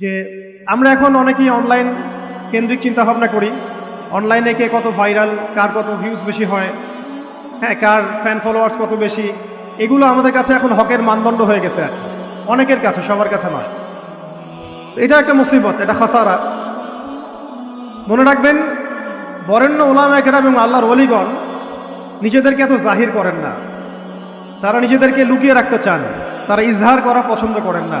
যে আমরা এখন অনেকেই অনলাইন কেন্দ্রিক চিন্তা ভাবনা করি অনলাইনে কে কত ভাইরাল কার কত ভিউজ বেশি হয় হ্যাঁ কার ফ্যান ফলোয়ার্স কত বেশি, এগুলো আমাদের কাছে এখন হকের মানদণ্ড হয়ে গেছে অনেকের কাছে, সবার কাছে নয়। এটা একটা মুসিবত, এটা খাসারা। মনে রাখবেন, বরেণ্য ওলামা কেরাম এবং আল্লাহর অলিগণ নিজেদেরকে এত জাহির করেন না। তারা নিজেদেরকে লুকিয়ে রাখতে চান, তারা ইজহার করা পছন্দ করেন না।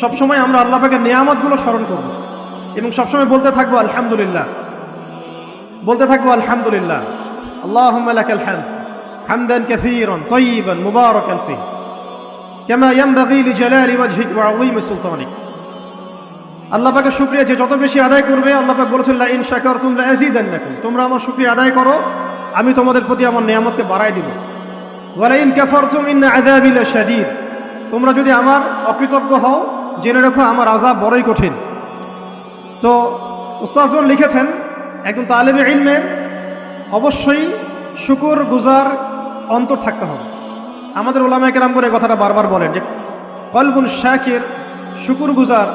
সবসময় আমরা আল্লাহ পাকের নিয়ামতগুলো স্মরণ করব। এবং সবসময় বলতে থাকব, আলহামদুলিল্লাহ। বলতে থাকব, আলহামদুলিল্লাহ। আল্লাহ সুলতানিক। আল্লাহ যে যত বেশি আদায় করবে, আল্লাহ পাক তোমরা আমার শুকরিয়া আদায় করো, আমি তোমাদের প্রতি আমার নিয়ামতকে বাড়ায় দিব। ইন তোমরা যদি আমার অকৃতজ্ঞ হও জেনে রেখো, আমার আযাব বড়ই কঠিন। তো উস্তাজগণ লিখেছেন, একজন তালেবে ইলমের অবশ্যই শুকুর গুজার অন্তর থাকতে হবে। আমাদের ওলামা কেরাম করে কথাটা বারবার বলেন যে কলবুন শাকের, শুকুর গুজার,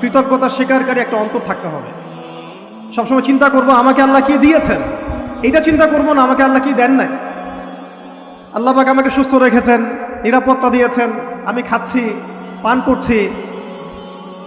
কৃতজ্ঞতা স্বীকারকারী একটা অন্তর থাকতে হবে। সবসময় চিন্তা করব, আমাকে আল্লাহ কি দিয়েছেন? এটা চিন্তা করব না, আমাকে আল্লাহ কি দেন নাই? আল্লাহ পাক আমাকে সুস্থ রেখেছেন, নিরাপত্তা দিয়েছেন, আমি খাচ্ছি, পান করছি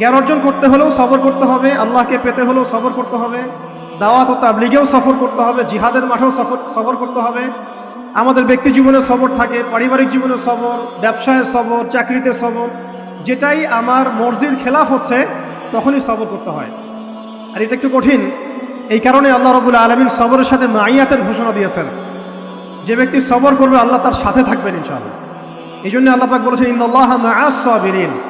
জ্ঞান অর্জন করতে হলেও সবর করতে হবে, আল্লাহকে পেতে হলেও সবর করতে হবে, দাওয়াত ও তাবলিগেও সফর করতে হবে, জিহাদের মাঠেও সফর, সবর করতে হবে। আমাদের ব্যক্তি জীবনে সবর থাকে, পারিবারিক জীবনে সবর ব্যবসায় সবর, চাকরিতে সবর, যেটাই আমার মর্জির খেলাফ হচ্ছে, তখনই সবর করতে হয়। আর এটা একটু কঠিন, এই কারণে আল্লাহ রবুল আলমিন সবরের সাথে মাইয়াতের ঘোষণা দিয়েছেন। যে ব্যক্তি সবর করবে, আল্লাহ তার সাথে থাকবেন ইনশাআল্লাহ। এই জন্য আল্লাহ পাক বলেছেন ইন্নআল্লাহ মাআস-সাবিরিন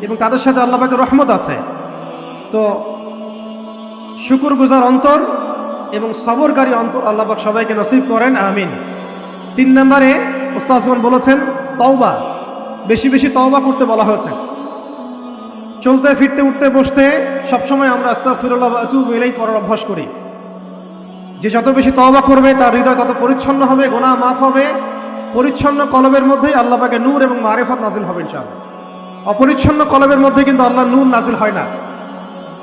এবং তাদের সাথে আল্লাহ পাকের রহমত আছে। তো শুকুর গুজার অন্তর এবং সবরকারী অন্তর আল্লাহ পাক সবাইকে নসিব করেন, আমিন। তিন নম্বরে ওস্তাজগণ বলেছেন, তওবা। বেশি বেশি তওবা করতে বলা হয়েছে। চলতে, ফিরতে, উঠতে, বসতে সবসময় আমরা আস্তাগফিরুল্লাহ ওয়া আতুবু ইলাইহি পড়ার অভ্যাস করি। যে যত বেশি তওবা করবে, তার হৃদয় তত পরিচ্ছন্ন হবে গোনা মাফ হবে। পরিচ্ছন্ন কলবের মধ্যেই আল্লাহ পাকে নূর এবং মারেফত নাজিল হবে, ইনশাআল্লাহ। অপরিচ্ছন্ন কলবের মধ্যে কিন্তু আল্লাহ নূর নাজিল হয় না।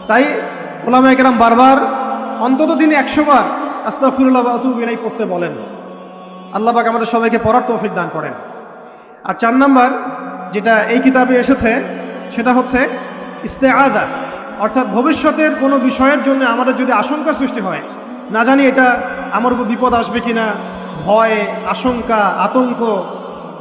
তাই ওলামা একরাম বারবার অন্তত দিনে একশো বার আস্তাগফিরুল্লাহ ওয়া আতুবু পড়তে বলেন। আল্লাহ পাক আমাদের সবাইকে পড়ার তৌফিক দান করেন। আর চার নাম্বার যেটা এই কিতাবে এসেছে, সেটা হচ্ছে ইস্তেআদা অর্থাৎ ভবিষ্যতের কোনো বিষয়ের জন্য আমাদের যদি আশঙ্কা সৃষ্টি হয়, না জানি এটা আমার উপর বিপদ আসবে কিনা, ভয়, আশঙ্কা, আতঙ্ক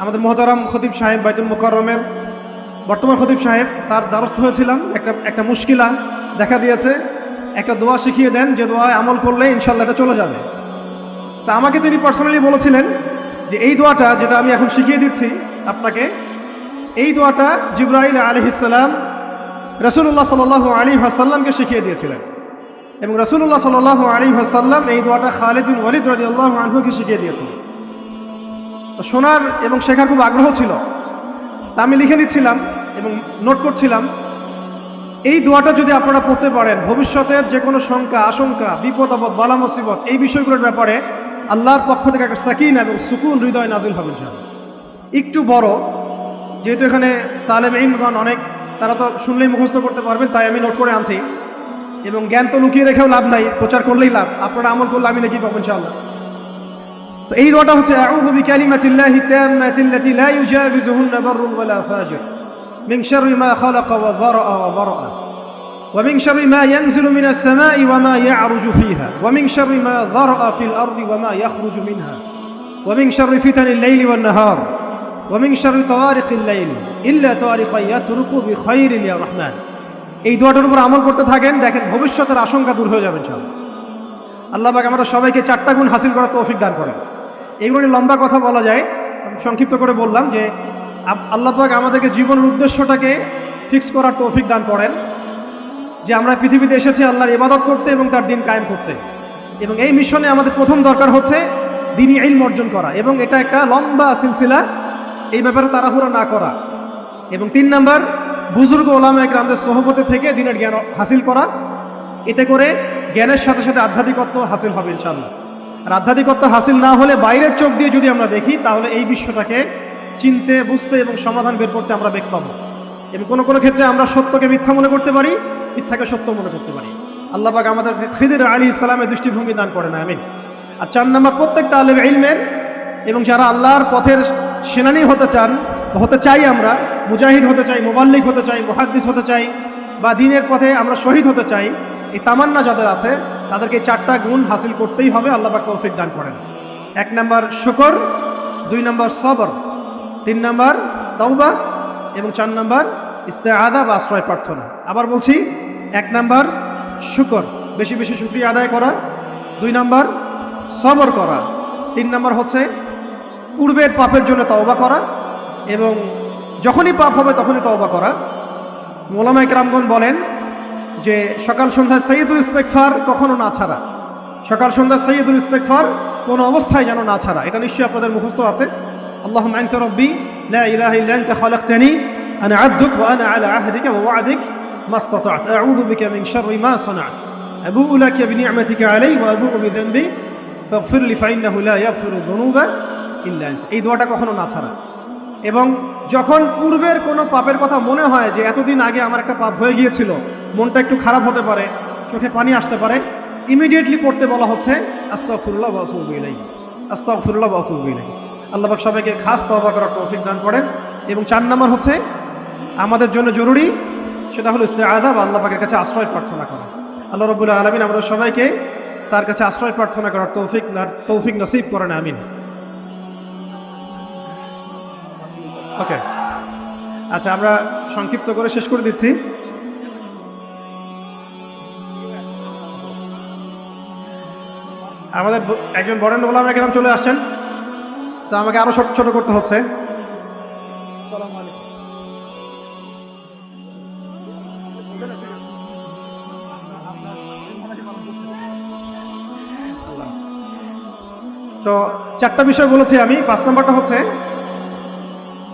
আমাদের মহতারাম খতিব সাহেব বাইতুল মুকাররমের বর্তমান খতিব সাহেব, তার দ্বারস্থ হয়েছিলাম। একটা একটা মুশকিলা দেখা দিয়েছে। একটা দোয়া শিখিয়ে দেন যে দোয়ায় আমল করলে ইনশাল্লাহ এটা চলে যাবে। তা আমাকে তিনি পার্সোনালি বলেছিলেন যে এই দোয়াটা যেটা আমি এখন শিখিয়ে দিচ্ছি আপনাকে, এই দোয়াটা জিব্রাহিল আলহিসাল্লাম রসুল্লাহ সাল আলী হাসাল্লামকে শিখিয়ে দিয়েছিলেন। এবং রসুল্লাহ সাল আলী হাসাল্লাম এই দোয়াটা খালিদ বিন ওয়ালিদ রাজি আল্লাহ আনহুকে শিখিয়ে দিয়েছিলেন। তো শোনার এবং শেখার খুব আগ্রহ ছিল। তা আমি লিখে নিচ্ছিলাম এবং নোট করছিলাম। এই দোয়াটা যদি আপনারা পড়তে পারেন, ভবিষ্যতের যে কোনো শঙ্কা, আশঙ্কা, বিপদ, আপদ, বালা, মুসিবত, এই বিষয়গুলোর ব্যাপারে আল্লাহর পক্ষ থেকে একটা সাকিন এবং সুকুন হৃদয় নাজিল হবে ইনশাআল্লাহ। একটু বড়, যেহেতু এখানে তালেম ইনগণ অনেক, তারা তো শুনলেই মুখস্থ করতে পারবেন, তাই আমি নোট করে আনছি। এবং জ্ঞান তো লুকিয়ে রেখেও লাভ নাই, প্রচার করলেই লাভ। আপনারা আমল করলে আমি নাকি পাবো ইনশাআল্লাহ। তো এই দোয়াটা হচ্ছে আউযু বিকালিমাতিল্লাহি তাম্মাতিল্লাতি লা ইউজাবিজুহুন্না বাররুন ওয়ালা ফাজির من شر ما خلق وذرأ وبرأ ومن شر ما ينزل من السماء وما يعرج فيها ومن شر ما ذرأ في الأرض وما يخرج منها ومن شر فتن الليل والنهار ومن شر طوارق الليل إلا طارقا يترك بخير يا رحمن এই দোয়াটার উপর আমল করতে থাকেন দেখেন ভবিষ্যতের আশঙ্কা দূর হয়ে যাবে ইনশাআল্লাহ আল্লাহ পাক আমরা সবাইকে চারটা গুণ হাসিল করার তৌফিক দান করেন নিয়ে লম্বা কথা বলা যায়। সংক্ষিপ্ত করে বললাম যে আপ- আল্লাহ পাক আমাদেরকে জীবনের উদ্দেশ্যটাকে ফিক্স করার তৌফিক দান করেন, যে আমরা পৃথিবীতে এসেছি আল্লাহর ইবাদত করতে এবং তার দিন কায়েম করতে। এবং এই মিশনে আমাদের প্রথম দরকার হচ্ছে দিনই ইলম অর্জন করা এবং এটা একটা লম্বা সিলসিলা, এই ব্যাপারে তাড়াহুড়ো না করা। এবং তিন নাম্বার, বুজুর্গ ওলামা একরামদের সহপতি থেকে দিনের জ্ঞান হাসিল করা। এতে করে জ্ঞানের সাথে সাথে আধ্যাত্মিকত্ব হাসিল হবে ইনশাল্লাহ আর হাসিল না হলে বাইরের চোখ দিয়ে যদি আমরা দেখি, তাহলে এই বিশ্বটাকে চিনতে, বুঝতে এবং সমাধান বের করতে আমরা বেগ পাবো। এবং কোনো কোনো ক্ষেত্রে আমরা সত্যকে মিথ্যা মনে করতে পারি, মিথ্যাকে সত্য মনে করতে পারি। আল্লাহ পাক আমাদের খিদির আলী ইসলামের দৃষ্টিভঙ্গি দান করে না আমিন। আর চার নম্বর, প্রত্যেকটা আলেম ইলমের এবং যারা আল্লাহর পথের সেনানি হতে চান, হতে চাই আমরা, মুজাহিদ হতে চাই, মোবাল্লিক হতে চাই, মুহাদ্দিস হতে চাই, বা দিনের পথে আমরা শহীদ হতে চাই, এই তামান্না যাদের আছে তাদেরকে চারটা গুণ হাসিল করতেই হবে, আল্লাহ পাক তৌফিক দান করেন। এক নম্বর শুকর, দুই নম্বর সবর, তিন নম্বর তওবা এবং চার নম্বর ইস্তেআদা বা আশ্রয় প্রার্থনা। আবার বলছি, এক নম্বর শুকর, বেশি বেশি শুক্রিয়া আদায় করা, দুই নম্বর সবর করা, তিন নম্বর হচ্ছে পূর্বের পাপের জন্য তওবা করা এবং যখনই পাপ হবে তখনই তওবা করা। মোলামাইক রামগন বলেন যে সকাল সন্ধ্যায় সৈয়দুল ইস্তেকফার কখনো না ছাড়া। সকাল সন্ধ্যা সৈয়দুল ইস্তেকফার কোনো অবস্থায় যেন না ছাড়া। এটা নিশ্চয়ই আপনাদের মুখস্থ আছে। আল্লাহ আনত রব্বি, লা ইলাহা ইল্লা আনতা খালাকতানি, আনা আবদুক ওয়া আনা আলা আহদিকা ওয়া ওয়া'দিক মা ইসতাতা'ত আউযু বিকা শাররি মা সানা'ত। আবুউ লাকা বিনি'মাতিকা আলাই ওয়া আবুউ বিযানবি। ফাগফির লি, ফাইন্নাহু লা ইয়াগফিরু যুনুবা ইল্লা আনতা। এই দোয়াটা কখনো না ছাড়া। এবং যখন পূর্বের কোনো পাপের কথা মনে হয় যে এতদিন আগে আমার একটা পাপ হয়ে গিয়েছিল, মনটা একটু খারাপ হতে পারে, চোখে পানি আসতে পারে ইমিডিয়েটলি পড়তে বলা হচ্ছে, আস্তাগফিরুল্লাহ ওয়া আতুবু ইলাইহি, আস্তাগফিরুল্লাহ ওয়া আতুবু ইলাইহি। আল্লাহ পাক সবাইকে খাস তওবা করার তৌফিক দান করেন। এবং চার নম্বর হচ্ছে, আমাদের জন্য জরুরি সেটা হলো ইস্তেআদা বা আল্লাহ পাকের কাছে আশ্রয় প্রার্থনা করা। আল্লাহ রবুল্লা আলমিন আমরা সবাইকে তার কাছে আশ্রয় প্রার্থনা করার তৌফিক তৌফিক নসিব করেন, আমিন। ওকে আচ্ছা আমরা সংক্ষিপ্ত করে শেষ করে দিচ্ছি। আমাদের একজন বরেন্দ্র গোলাম একরাম চলে আসছেন। তো আমাকে আরও ছোট ছোট করতে হচ্ছে। তো চারটা বিষয় বলেছি আমি। পাঁচ নম্বরটা হচ্ছে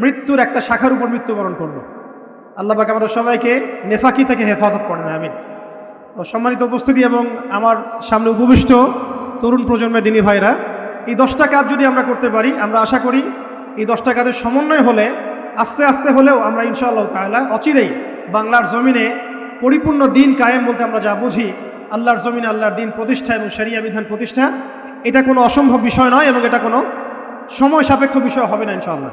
মৃত্যুর একটা শাখার উপর মৃত্যুবরণ করল। আল্লাহ পাক আমাদের সবাইকে নেফাকি থেকে হেফাজত করেন, আমিন। তো সম্মানিত উপস্থিতি এবং আমার সামনে উপবিষ্ট তরুণ প্রজন্মের দিনী ভাইরা, এই দশটা কাজ যদি আমরা করতে পারি, আমরা আশা করি এই দশটা কাজের সমন্বয় হলে, আস্তে আস্তে হলেও আমরা ইনশাআল্লাহ তাআলা অচিরেই বাংলার জমিনে পরিপূর্ণ দিন কায়েম বলতে আমরা যা বুঝি, আল্লাহর জমিনে আল্লাহর দিন প্রতিষ্ঠা এবং শরিয়া বিধান প্রতিষ্ঠা, এটা কোনো অসম্ভব বিষয় নয় এবং এটা কোনো সময় সাপেক্ষ বিষয় হবে না ইনশাআল্লাহ।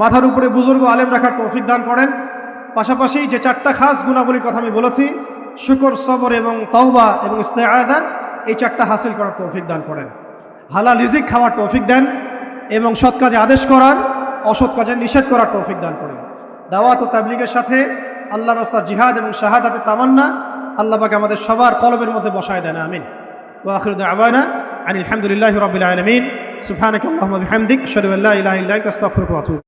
মাথার উপরে বুজুর্গ আলেম রাখার তৌফিক দান করেন। পাশাপাশি যে চারটা খাস গুণাবলীর কথা আমি বলেছি, শুকর, সবর এবং তওবা এবং ইস্তেআদা এই চারটা হাসিল করার তৌফিক দান করেন। হালাল রিজিক খাওয়ার তৌফিক দেন এবং সৎ কাজে আদেশ করার, অসৎ কাজে নিষেধ করার তৌফিক দান করেন। দাওয়াত ও তাবলিগের সাথে আল্লাহ রাস্তার জিহাদ এবং শাহাদাতে তামান্না আল্লাহ পাকে আমাদের সবার কলবের মধ্যে বসায় দেন, আমিন। ওয়াখির দাওয়ানা আনিল হামদুলিল্লাহি রাব্বিল আলামিন। আস্তাগফিরুকা ওয়া আতুবু